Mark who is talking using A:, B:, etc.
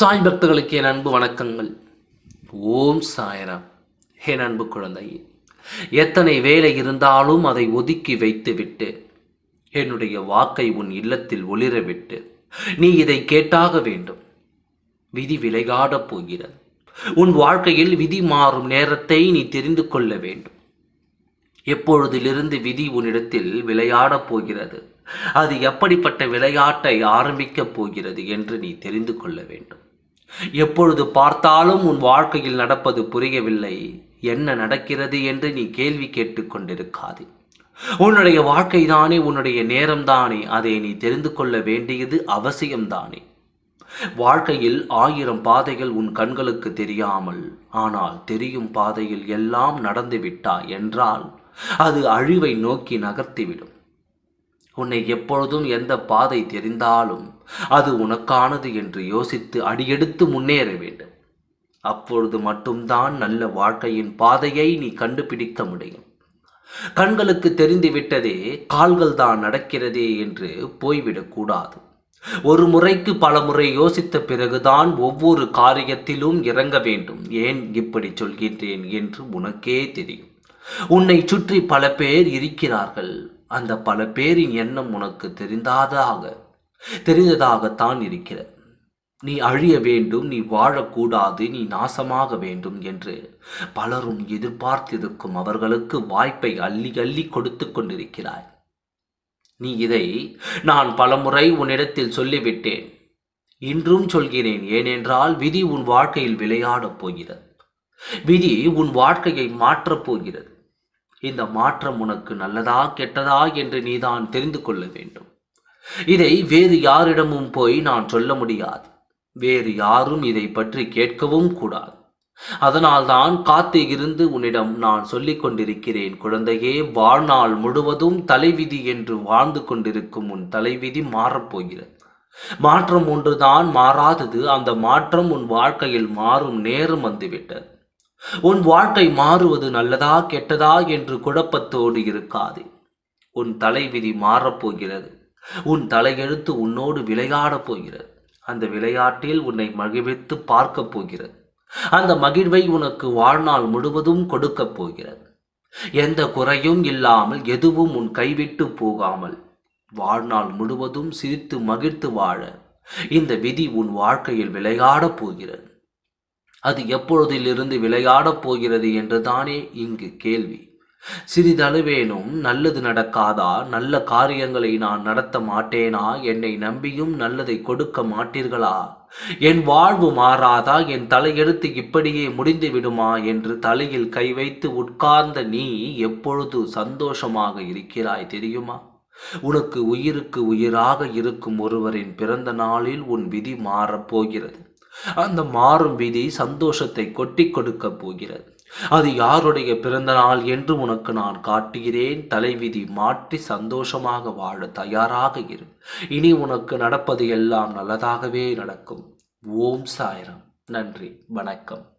A: சாய் பக்தர்களுக்கு என் அன்பு வணக்கங்கள். ஓம் சாயராம். என் அன்பு குழந்தை எத்தனை வேலை இருந்தாலும் அதை ஒதுக்கி வைத்துவிட்டு என்னுடைய வாக்கை உன் இல்லத்தில் ஒளிரவிட்டு நீ இதை கேட்டாக வேண்டும். விதி விளையாடப் போகிறது. உன் வாழ்க்கையில் விதி மாறும் நேரத்தை நீ தெரிந்து கொள்ள வேண்டும். எப்பொழுதிலிருந்து விதி உன்னிடத்தில் விளையாடப் போகிறது அது எப்படிப்பட்ட விளையாட்டை ஆரம்பிக்கப் போகிறது என்று நீ தெரிந்து கொள்ள வேண்டும். எப்பொழுது பார்த்தாலும் உன் வாழ்க்கையில் நடப்பது புரியவில்லை. என்ன நடக்கிறது என்று நீ கேள்வி கேட்டு கொண்டிருக்காது. உன்னுடைய வாழ்க்கை தானே உன்னுடைய நேரம் தானே அதை நீ தெரிந்து கொள்ள வேண்டியது அவசியம்தானே வாழ்க்கையில் ஆயிரம் பாதைகள் உன் கண்களுக்கு தெரியாமல் ஆனால் தெரியும் பாதையில் எல்லாம் நடந்துவிட்டா என்றால் அது அழிவை நோக்கி நகர்த்திவிடும். உன்னை எப்பொழுதும் எந்த பாதை தெரிந்தாலும் அது உனக்கானது என்று யோசித்து அடியெடுத்து முன்னேற வேண்டும். அப்பொழுது மட்டும்தான் நல்ல வாழ்க்கையின் பாதையை நீ கண்டுபிடிக்க முடியும். கண்களுக்கு தெரிந்துவிட்டதே கால்கள் தான் நடக்கிறதே என்று போய்விடக்கூடாது ஒரு முறைக்கு பல முறை யோசித்த பிறகுதான் ஒவ்வொரு காரியத்திலும் இறங்க வேண்டும். ஏன் இப்படி சொல்கின்றேன் என்று உனக்கே தெரியும். உன்னை சுற்றி பல பேர் இருக்கிறார்கள். அந்த பல பேரின் எண்ணம் உனக்கு தெரிந்தாதாக தெரிந்ததாகத்தான் இருக்கிற நீ அழிய வேண்டும் நீ வாழக்கூடாது நீ நாசமாக வேண்டும் என்று பலரும் எதிர்பார்த்திருக்கும் அவர்களுக்கு வாய்ப்பை அள்ளி அள்ளி கொடுத்து கொண்டிருக்கிறாய். நீ இதை நான் பலமுறை உன்னிடத்தில் சொல்லிவிட்டேன். இன்றும் சொல்கிறேன் ஏனென்றால் விதி உன் வாழ்க்கையில் விளையாடப் போகிறது. விதி உன் வாழ்க்கையை மாற்றப் போகிறது. இந்த மாற்றம் உனக்கு நல்லதா கெட்டதா என்று நீதான் தெரிந்து கொள்ள வேண்டும். இதை வேறு யாரிடமும் போய் நான் சொல்ல முடியாது. வேறு யாரும் இதை பற்றி கேட்கவும் கூடாது. அதனால்தான் காத்து இருந்து உன்னிடம் நான் சொல்லிக் கொண்டிருக்கிறேன் குழந்தையே வாழ்நாள் முழுவதும் தலைவிதி என்று வாழ்ந்து கொண்டிருக்கும் உன் தலைவிதி மாறப்போகிறது. மாற்றம் ஒன்றுதான் மாறாதது அந்த மாற்றம் உன் வாழ்க்கையில் மாறும் நேரம் வந்துவிட்டது. உன் வாழ்க்கை மாறுவது நல்லதா கெட்டதா என்று குழப்பத்தோடு இருக்காதே. உன் தலைவிதி மாறப்போகிறது. உன் தலையெழுத்து உன்னோடு விளையாடப் போகிறது. அந்த விளையாட்டில் உன்னை மகிழ்வித்து பார்க்கப் போகிறது. அந்த மகிழ்வை உனக்கு வாழ்நாள் முழுவதும் கொடுக்கப் போகிறது. எந்த குறையும் இல்லாமல் எதுவும் உன் கைவிட்டு போகாமல் வாழ்நாள் முழுவதும் சிரித்து மகிழ்த்து வாழ இந்த விதி உன் வாழ்க்கையில் விளையாடப் போகிறது. அது எப்பொழுதிலிருந்து விளையாடப் போகிறது என்றுதானே இங்கு கேள்வி. சிறிதளவேனும் நல்லது நடக்காதா? நல்ல காரியங்களை நான் நடத்த மாட்டேனா? என்னை நம்பியும் நல்லதை கொடுக்க மாட்டீர்களா? என் வாழ்வு மாறாதா? என் தலையெடுத்து இப்படியே முடிந்து விடுமா என்று தலையில் கை வைத்து உட்கார்ந்த நீ எப்பொழுது சந்தோஷமாக இருக்கிறாய் தெரியுமா? உனக்கு உயிருக்கு உயிராக இருக்கும் ஒருவரின் பிறந்த நாளில் உன் விதி மாறப்போகிறது அந்த மாறும் விதி சந்தோஷத்தை கொட்டி கொடுக்க போகிறது. அது யாருடைய பிறந்த நாள் என்று உனக்கு நான் காட்டுகிறேன். தலைவிதி மாற்றி சந்தோஷமாக வாழ தயாராக இரு. இனி உனக்கு நடப்பது எல்லாம் நல்லதாகவே நடக்கும். ஓம் சாயரம். நன்றி. வணக்கம்.